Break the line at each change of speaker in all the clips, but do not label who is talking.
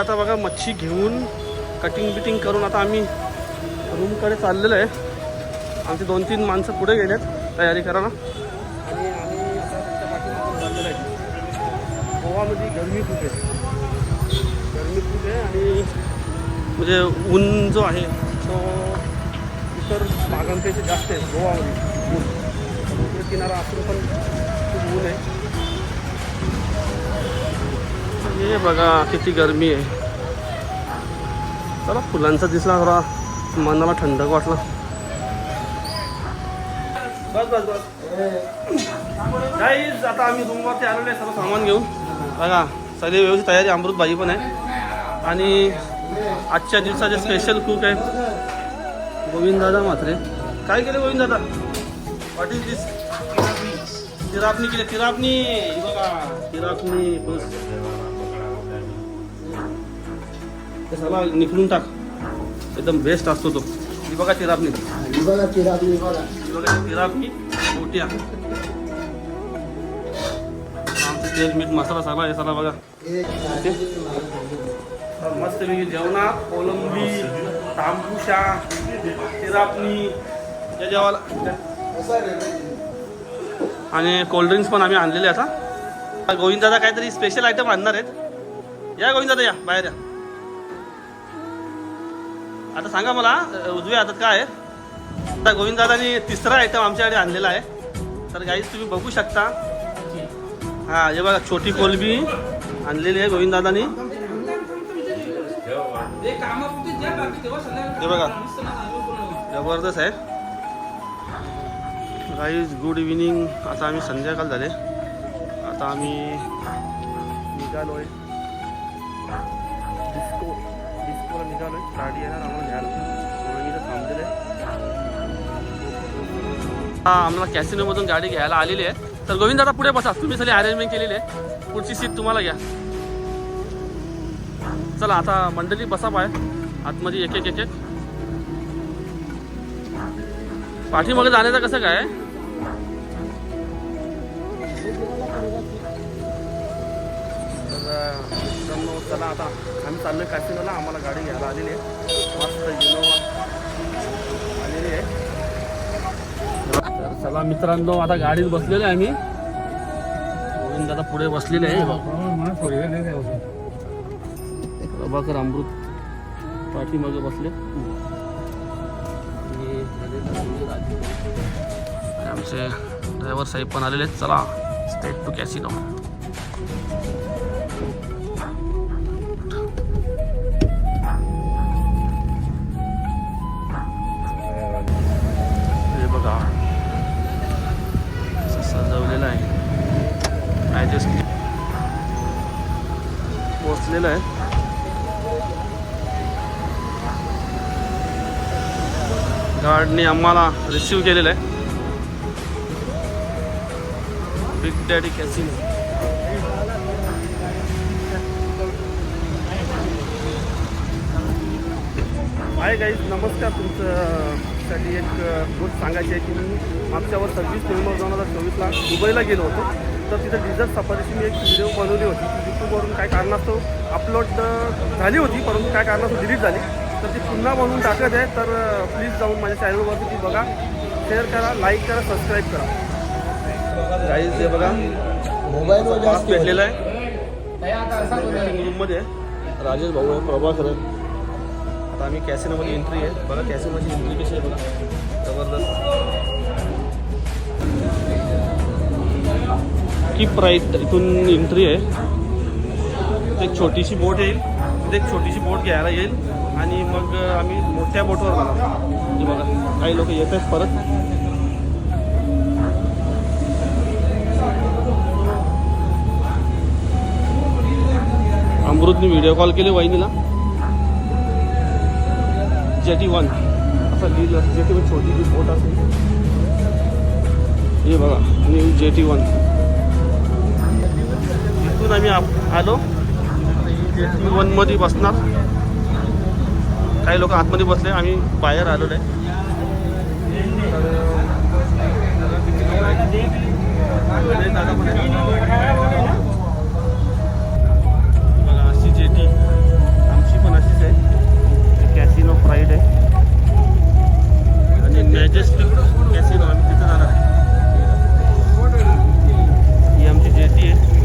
आता बघा मच्छी घेऊन कटिंग बिटिंग करून आता आम्ही रूमकडे चाललेलो आहे. आमचे दोन तीन माणसं पुढे गेलेत तयारी करायला. आणि आम्ही चाललेलो आहे. गोवामध्ये गरमी खूप आहे. गरमी खूप आहे आणि म्हणजे ऊन जो आहे तो इतर भागांपेक्षा जास्त आहे गोवामध्ये. ऊन. समुद्र किनारा असून पण खूप ऊन आहे. हे बघा किती गरमी आहे. चला फुलांचा दिसला थोडा मनाला थंडक वाटला. बस बस बस. गाईज आता आम्ही रूमवरती आलेलो आहे सर्व सामान घेऊन. बघा सगळी व्यवस्थित तयारी अमृत भाई पण आहे. आणि आजच्या दिवसाचे स्पेशल कुक आहे. गोविंददादा मात्रे काय केलं गोविंददादा? व्हॉट इज दिस तिरापणी केली तिरापणी. बघा तिरापणी बस. ते सगळं निखळून टाक. एकदम बेस्ट असतो तो. ही बघा तिरापणी
ही बघा चिरागली बघा
ही बघा तिरापणी मोठ्या आमचं तेल मीठ मसाला सगळा हे सगळा बघा. मस्त पैकी जेवणात कोलंबी तांबुशा तिरापणी या जेवाला आणि कोल्ड्रिंक्स पण आम्ही आणलेले आता गोविंद दादा काहीतरी स्पेशल आयटम आणणार आहेत. या गोविंद दादा या बाहेर या. आता सांगा मला उजव्या हातात काय आहे? आता गोविंददादांनी तिसरा आयटम आमच्याकडे आणलेला आहे. तर गाईज तुम्ही बघू शकता. हा हे बघा छोटी कोलबी आणलेली आहे गोविंददादांनी. हे बघा जबरदस्त आहे. गाईज गुड इव्हिनिंग आता आम्ही संध्याकाळ झाले. आता आम्ही निघालो आहे डिस्को निघालो आहे गाडी येणार आम्हाला घ्यायला. म्हणून मी थांबलेलं आहे. हा आम्हाला कॅसिनोमधून गाडी घ्यायला आलेली आहे. तर गोविंद दादा पुढे बसा. तुम्ही सगळी अरेंजमेंट केलेली आहे. पुढची सीट तुम्हाला घ्या. चला आता मंडळी बसा पाय आतमध्ये एक एक एक एक पाठीमागे जाण्याचं कसं काय? चला आता आम्ही चाललोय कॅसिनोला आम्हाला गाडी घ्यायला आलेली आहे. मस्त इनोवा आलेली आहे. तर चला मित्रांनो आता गाडीत बसलेले आहे आम्ही. गोविंद दादा पुढे बसलेले आहे. प्रभाकर अमृत पाठीमागे बसले. आमचे ड्रायव्हर साहेब पण आलेले आहेत. चला स्टेट टू कॅसिनो गार्डने आम्हाला रिसीव केलेलं आहे. बिग डॅडी कॅसिनो आहे गाईज नमस्कार तुमच्यासाठी एक गोष्ट सांगायची आहे की मी मागच्या वर सव्वीस नोव्हेंबर दोन हजार चोवीसला दुबईला गेलो होतो. तर तिथं डिझर्ट सफारीची मी एक व्हिडिओ बनवली होती. यूट्यूबवरून काय कारणास्तव अपलोड झाली होती परंतु काय कारणास्तव डिलीट झाली. पुन्हा बनवून टाकत आहे तर प्लीज जाऊन माझ्या चॅनलवरती ती बघा. शेअर करा लाईक करा सबस्क्राईब करा. गाईज हे बघा.
मोबाईलवर
पास
जास्त
भेटलेला आहे. रूममध्ये आहे राजेश भाऊ आहे प्रभाकर आता आम्ही कॅसिनोमध्ये एंट्री आहे. बघा कॅसिनोची एंट्री कशी आहे बघा. जबरदस्त. कीप राईट इथून एंट्री आहे. एक छोटीशी बोट येईल. तिथे एक छोटीशी बोट घ्यायला येईल. आणि मग आम्ही मोठ्या बोटवर हे बघा काही लोक येत आहेत परत. अमृतने व्हिडिओ कॉल केले वहिनीला. JT one. असं लिहिलं जेटी वन छोटी जी बोट असेल. हे बघा न्यू जेटी वन. इथून आम्ही आप- आलो. जेटी वनमध्ये बसणार. काही लोक आतमध्ये बसले आम्ही बाहेर आलेलो आहे. बघा अशी आमची पण अशीच आहे. कॅसिनो फ्राईड आहे. आणि कॅसिनो आम्ही आहे. ही आमची आहे.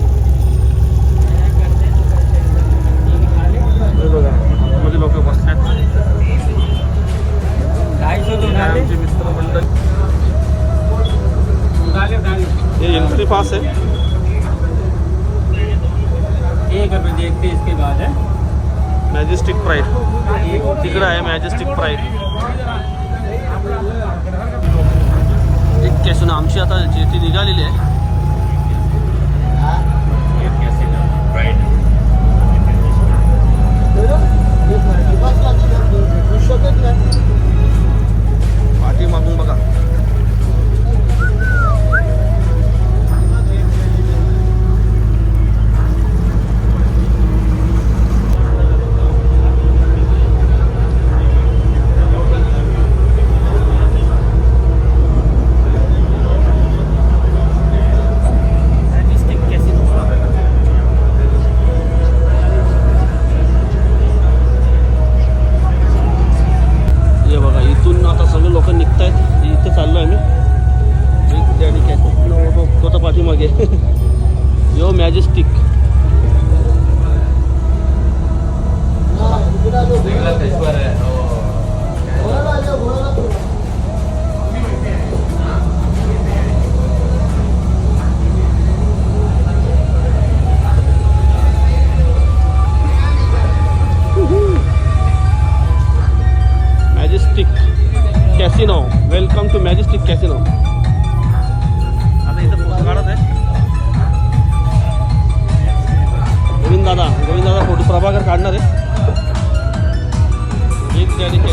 एक डॅडी मी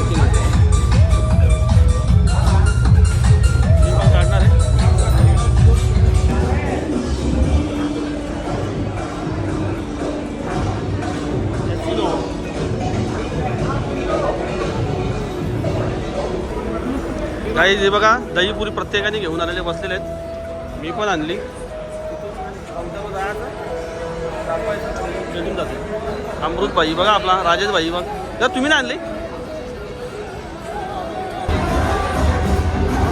पण काढणार आहे काही जे बघा दहीपुरी प्रत्येकाने घेऊन आलेले बसलेले आहेत. मी पण आणली. जाते अमृत भाई बघा आपला राजेश भाई बघ. जर तुम्ही ना आणली?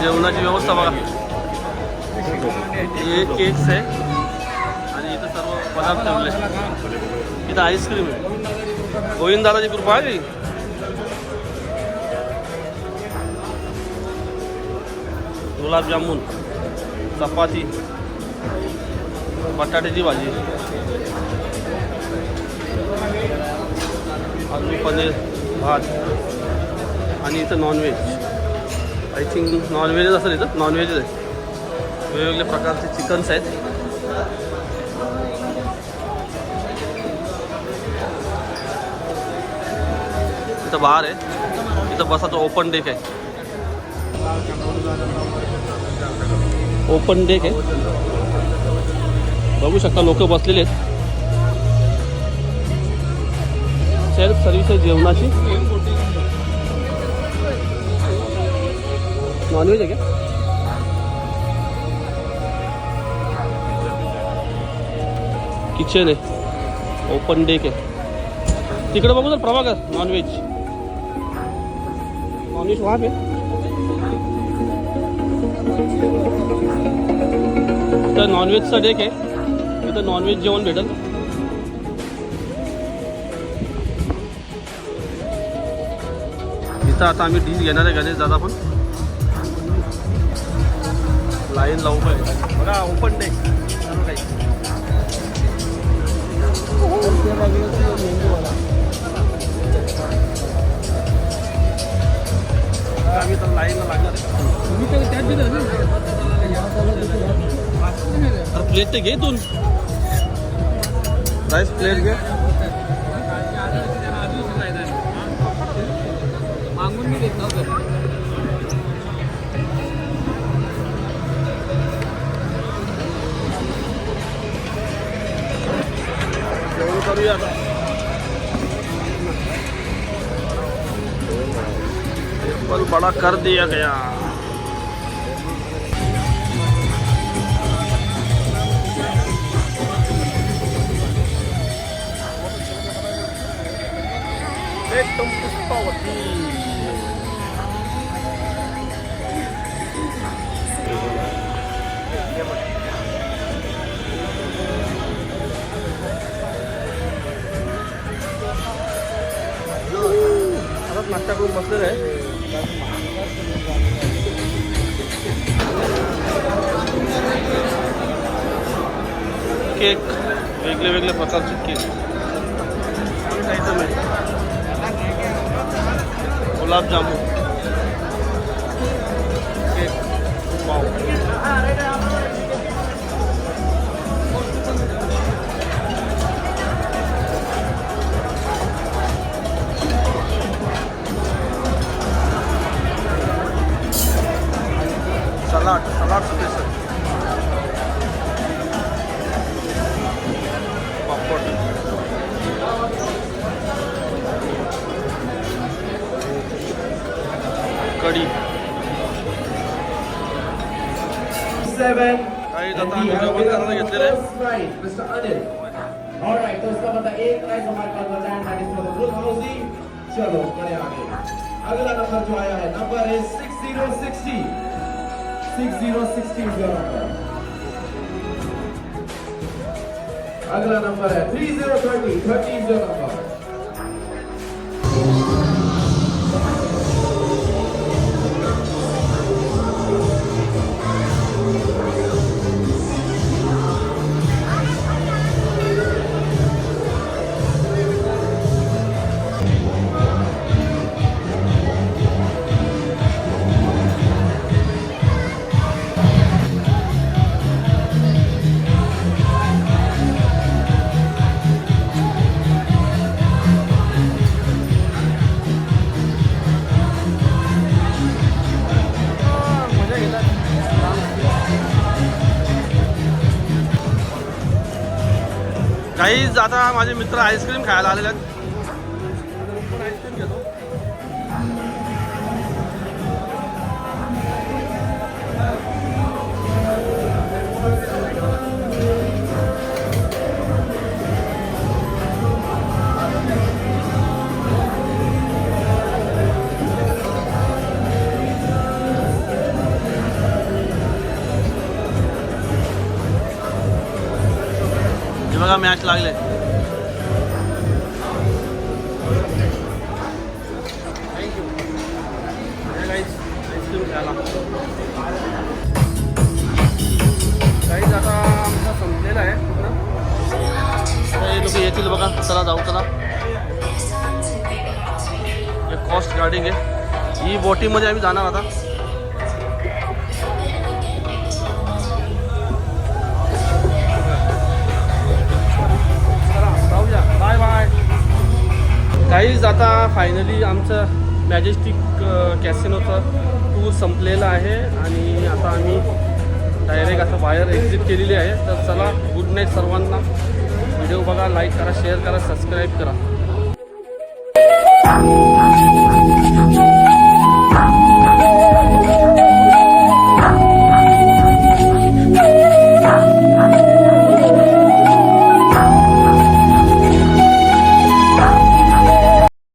जेवणाची व्यवस्था बघा. हे केक्स आहे. आणि इथं सर्व पदार्थ ठेवले. इथं आईस्क्रीम आहे. गोविंद दादाची कृपा आहे. गुलाबजामुन चपाती बटाट्याची भाजी आलू पनीर भात आणि इथं नॉनव्हेज आय थिंक नॉनव्हेजच असेल इथं नॉनव्हेजच आहे वेगवेगळ्या प्रकारचे चिकन्स आहेत इथं बार आहे इथं बसाचं ओपन डेक आहे ओपन डेक आहे बघू शकता लोक बसलेले आहेत सेल्फ सर्व्हिस आहे जेवणाची नॉनव्हेज आहे का किचन आहे. ओपन डेक आहे. तिकडे बघू तर प्रभाकर नॉनव्हेज नॉनव्हेज वहाँ आहे. तर नॉनव्हेजचा डेक आहे. इथं नॉनव्हेज जेवण भेटेल. इथं आता आम्ही डिश घेणार आहे गणेश दादा पण. लाईन लावू पाहिजे. बघा ओपन डेक सर्व काही आम्ही तर लाईनला लागणार आहे प्लेट ते घे तू राईस प्लेट घे. ਯਾਰ पर बड़ा कर दिया गया एक तुम पुष्पावती आता नाश्ता बसलेलं आहे केक वेगळे वेगळे प्रकारचे केक. आयटम आहे गुलाबजामुन. कढी काही आता आम्ही जेवण करायला
अगला नंबर जो आया है नंबर है six zero sixty six zero sixty अगला नंबर है three zero twenty thirty zero
number आता माझे मित्र आईस्क्रीम खायला आलेले आहेत. आईस्क्रीम घेतो हे बघा मॅच लागले. हे बघा चला जाऊ चला. कॉस्ट गार्डिंग आहे. ही बोटीमध्ये आम्ही जाणार आता. चला जाऊया बाय बाय काहीच आता फायनली आमचं मॅजेस्टिक कॅसिनोचं टूर संपलेलं आहे आणि आता आम्ही डायरेक्ट आता बाहेर एक्झिट केलेली आहे. तर चला गुड नाईट सर्वांना. व्हिडिओ बघा लाईक करा शेअर करा सबस्क्राईब करा.